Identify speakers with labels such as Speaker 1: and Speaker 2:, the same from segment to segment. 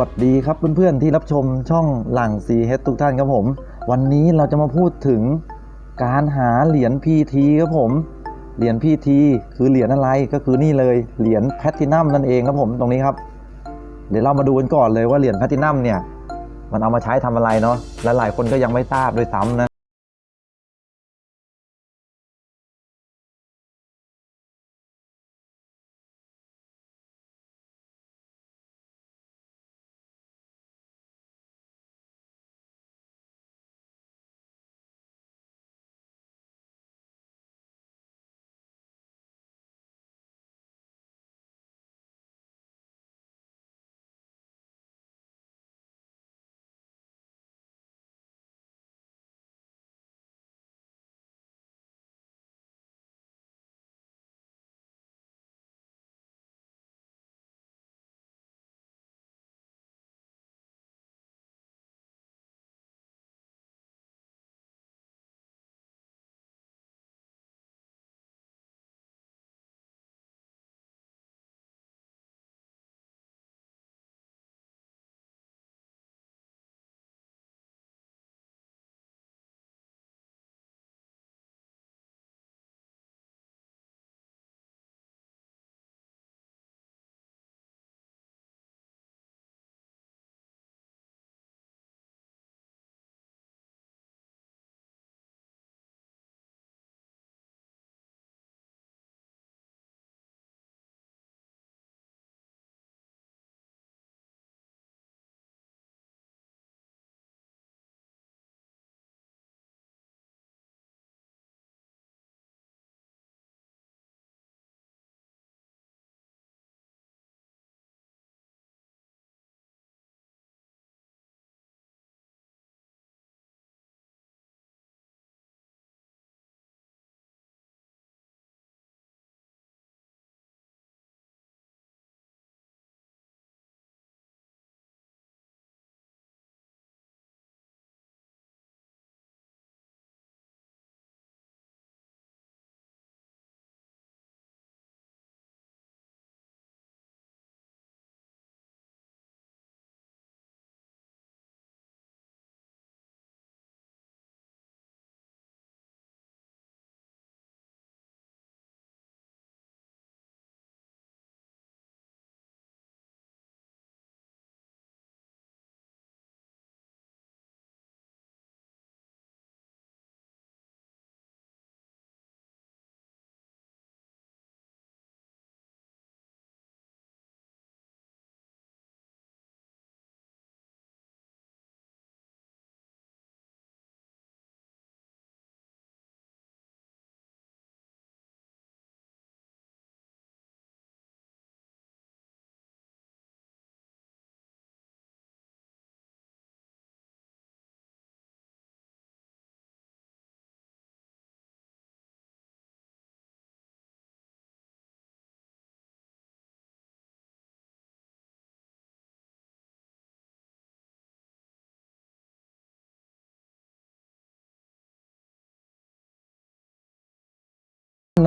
Speaker 1: สวัสดีครับเพื่อนๆที่รับชมช่องหลังซีเฮดทุกท่านครับผม วันนี้เราจะมาพูดถึงการหาเหรียญ PT ครับผม เหรียญ PT คือเหรียญอะไรก็คือนี่เลยเหรียญแพลตินัมนั่นเองครับผมตรงนี้ครับ เดี๋ยวเรามาดูกันก่อนเลยว่าเหรียญแพลตินัมเนี่ยมันเอามาใช้ทำอะไรเนาะและหลายคนก็ยังไม่ทราบด้วยซ้ำนะ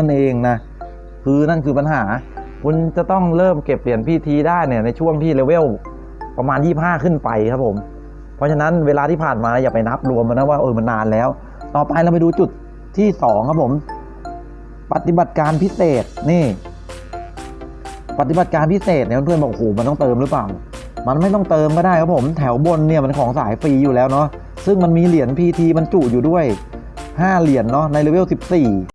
Speaker 1: นั่นเองนะคือนั่นคือปัญหา คุณจะต้องเริ่มเก็บเหรียญพีทีได้เนี่ยในช่วงที่เลเวลประมาณ 25 ขึ้นไปครับผม เพราะฉะนั้นเวลาที่ผ่านมาอย่าไปนับรวมมันนะว่าเออมันนานแล้ว ต่อไปเราไปดูจุดที่ 2 ครับผม ปฏิบัติการพิเศษนี่ ปฏิบัติการพิเศษเนี่ยเพื่อนบอกโอ้โหมันต้องเติมหรือเปล่า มันไม่ต้องเติมก็ได้ครับผมแถวบนเนี่ยมันของสายฟรีอยู่แล้วเนาะซึ่งมันมีเหรียญ PT บรรจุอยู่ด้วย 5 เหรียญเนาะในเลเวล14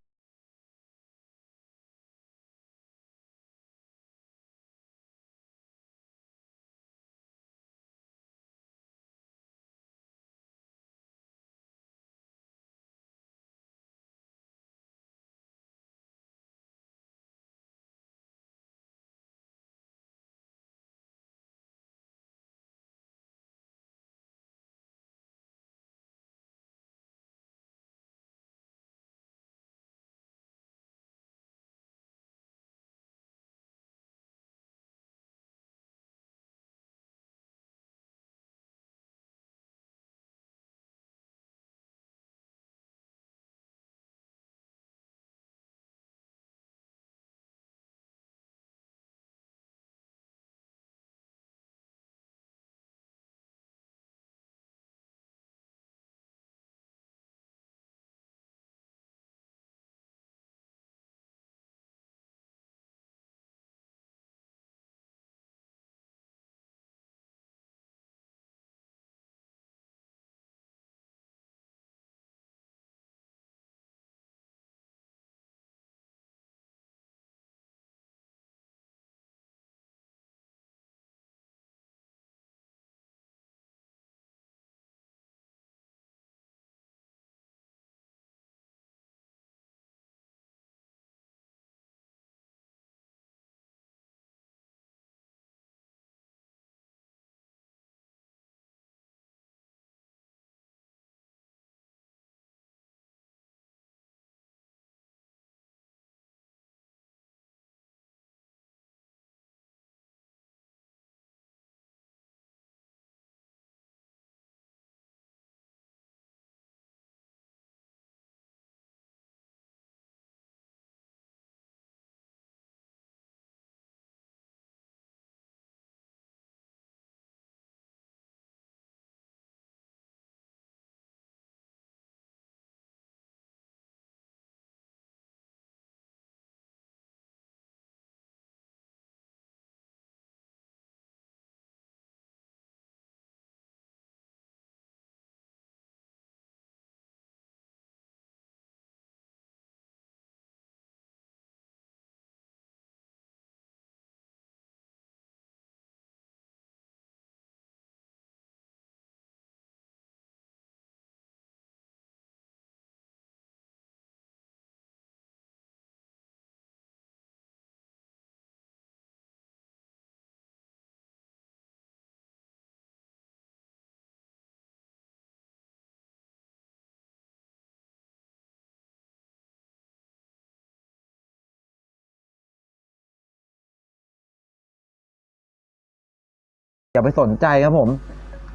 Speaker 1: อย่าไปสนใจครับผม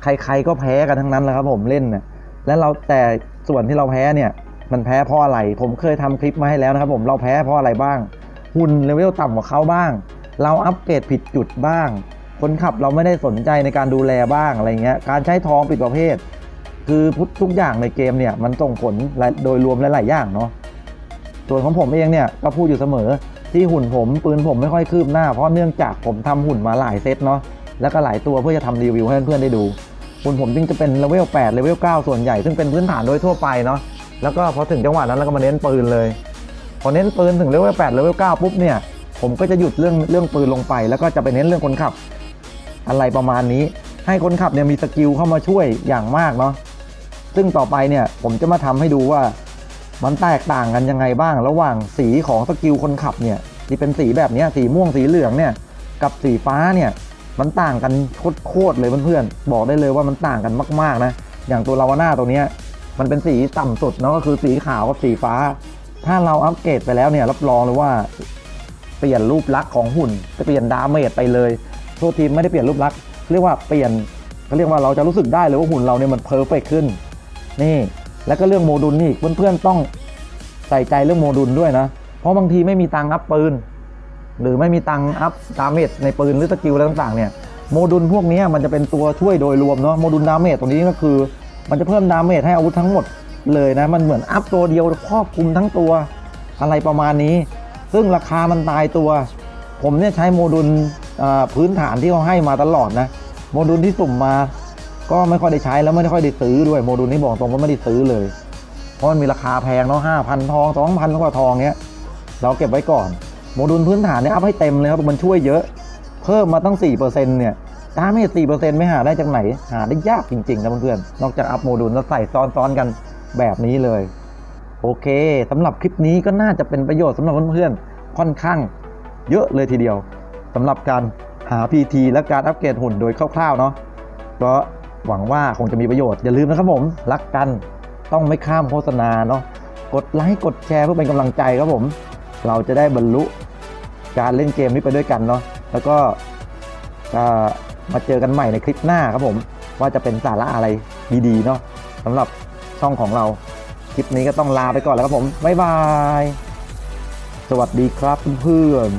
Speaker 1: ใครๆก็แพ้กันทั้งนั้นแหละครับ ผมเล่นนี่ยและเราแต่ส่วนที่เราแพ้เนี่ย มันแพ้เพราะอะไร ผมเคยทำคลิปมาให้แล้วนะครับ ผมเราแพ้เพราะอะไรบ้าง หุ่นเลเวลต่ำกว่าเขาบ้าง เราอัปเกรดผิดจุดบ้าง คนขับเราไม่ได้สนใจในการดูแลบ้างอะไรเงี้ย การใช้ทองผิดประเภท คือทุกอย่างในเกมเนี่ยมันส่งผลโดยรวมหลายๆอย่างเนาะส่วนของผมเองเนี่ยก็พูดอยู่เสมอที่หุ่นผมปืนผมไม่ค่อยคืบหน้าเพราะเนื่องจากผมทำหุ่นมาหลายเซตเนาะ แล้วก็หลายตัวเพื่อจะทำรีวิวให้เพื่อนๆได้ดูหุ่นผมจึงจะเป็นเลเวล8เลเวล9ส่วนใหญ่ซึ่งเป็นพื้นฐานโดยทั่วไปเนาะแล้วก็พอถึงจังหวะนั้นแล้วก็มาเน้นปืนเลยพอเน้นปืนถึงเลเวล8เลเวล9ปุ๊บเนี่ยผมก็จะหยุดเรื่องเรื่องปืนลงไป แล้วก็จะไปเน้นเรื่องคนขับ อะไรประมาณนี้ ให้คนขับเนี่ยมีสกิลเข้ามาช่วยอย่างมากเนาะซึ่งต่อไปเนี่ยผมจะมาทำให้ดูว่ามันแตกต่างกันยังไงบ้าง ระหว่างสีของสกิลคนขับเนี่ยที่เป็นสีแบบนี้สีม่วงสีเหลืองเนี่ยกับสีฟ้าเนี่ย มันต่างกันโคตรเลยเพื่อนๆบอกได้เลยว่ามันต่างกันมาก ๆ นะ อย่างตัวลาวาน่าตัวนี้มันเป็นสีต่ำสุดเนาะก็คือสีขาวกับสีฟ้า ถ้าเราอัปเกรดไปแล้วเนี่ยรับรองเลยว่า เปลี่ยนรูปลักษณ์ของหุ่นจะเปลี่ยนดาเมจไปเลยโทษทีไม่ได้เปลี่ยนรูปลักษณ์เรียกว่าเปลี่ยนเขาเรียกว่าเราจะรู้สึกได้เลยว่าหุ่นเราเนี่ยมันเพอร์เฟกขึ้น นี่ แล้วก็เรื่องโมดูลนี่เพื่อนๆต้องใส่ใจเรื่องโมดูลด้วยนะ เพราะบางทีไม่มีตังค์อัพปืน หรือไม่มีตังอัพดาเมจในปืนหรือสกิลอะไรต่างๆเนี่ยโมดูลพวกนี้มันจะเป็นตัวช่วยโดยรวมเนาะโมดูลดาเมจตรงนี้ก็คือ มันจะเพิ่มดาเมจให้อาวุธทั้งหมดเลยนะมันเหมือนอัพตัวเดียวครอบคลุมทั้งตัวอะไรประมาณนี้ ซึ่งราคามันตายตัว ผมเนี่ยใช้โมดูลพื้นฐานที่เขาให้มาตลอดนะโมดูลที่สุ่มมา ก็ไม่ค่อยได้ใช้แล้วไม่ได้ค่อยได้ซื้อด้วยโมดูลนี้บอกตรงว่าไม่ได้ซื้อเลย เพราะมันมีราคาแพงเนาะห้าพันทองสองพันกว่าทองเนี้ยเราเก็บไว้ก่อน โมดูลพื้นฐานเนี่ยอัพให้เต็มเลยครับมันช่วยเยอะ เพิ่มมาตั้ง 4%เนี่ยดาเมจ4%ไม่หาได้จากไหน หาได้ยากจริงๆนะเพื่อนๆนอกจากอัพโมดูลแล้วใส่ซ้อนๆกันแบบนี้เลย โอเคสำหรับคลิปนี้ก็น่าจะเป็นประโยชน์สำหรับเพื่อนๆค่อนข้างเยอะเลยทีเดียวสำหรับการหา PT และการอัปเกรดหุ่นโดยคร่าวๆเนาะก็หวังว่าคงจะมีประโยชน์อย่าลืมนะครับผมรักกันต้องไม่ข้ามโฆษณาเนาะกดไลค์กดแชร์เพื่อเป็นกำลังใจครับผม เราจะได้บรรลุการเล่นเกมนี้ไปด้วยกันเนาะแล้วก็จะมาเจอกันใหม่ในคลิปหน้าครับผม ว่าจะเป็นสาระอะไรดีๆเนาะสำหรับช่องของเรา คลิปนี้ก็ต้องลาไปก่อนแล้วครับผม บ๊ายบาย สวัสดีครับเพื่อน